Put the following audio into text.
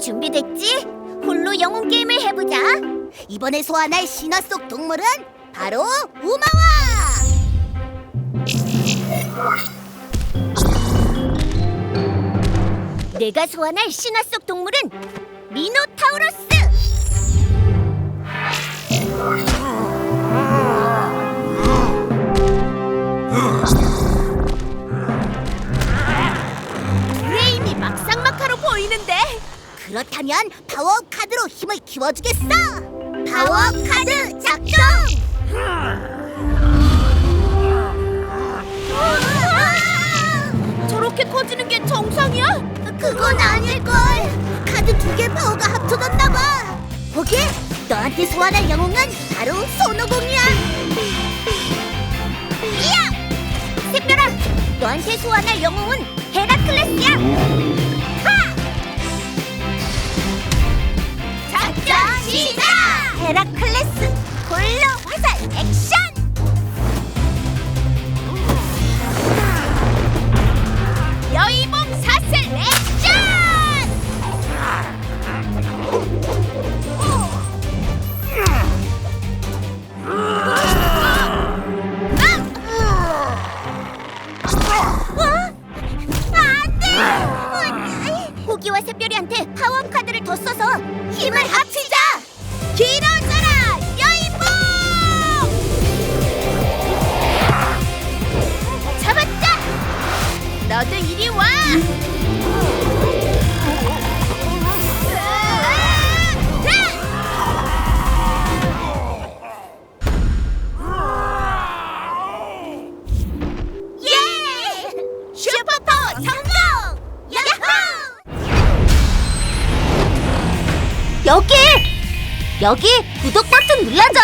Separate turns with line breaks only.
준비됐지? 홀로 영웅 게임을 해보자. 이번에 소환할 신화 속 동물은 바로 우마와. 내가 소환할 신화 속 동물은 미노타우로스. 그렇다면 파워업 카드로 힘을 키워주겠어! 파워업 카드 작동! 저렇게 커지는 게 정상이야? 그건 아닐걸! 카드 두 개 파워가 합쳐졌나봐 보기 너한테 소환할 영웅은 바로 손오공이야! 이야! 샛별아! 너한테 소환할 영웅은 헤라클레스야 헤라클레스 골로 화살 액션! 여의봉 사슬 액션! 안돼! 호기와 샛별이한테 파워업 카드를 더 써서 힘을 합치자! 길어져라 여의봉! 잡았다! 너도 이리 와! 예! 슈퍼파워 성공! 여기! 여기 구독 버튼 눌러줘!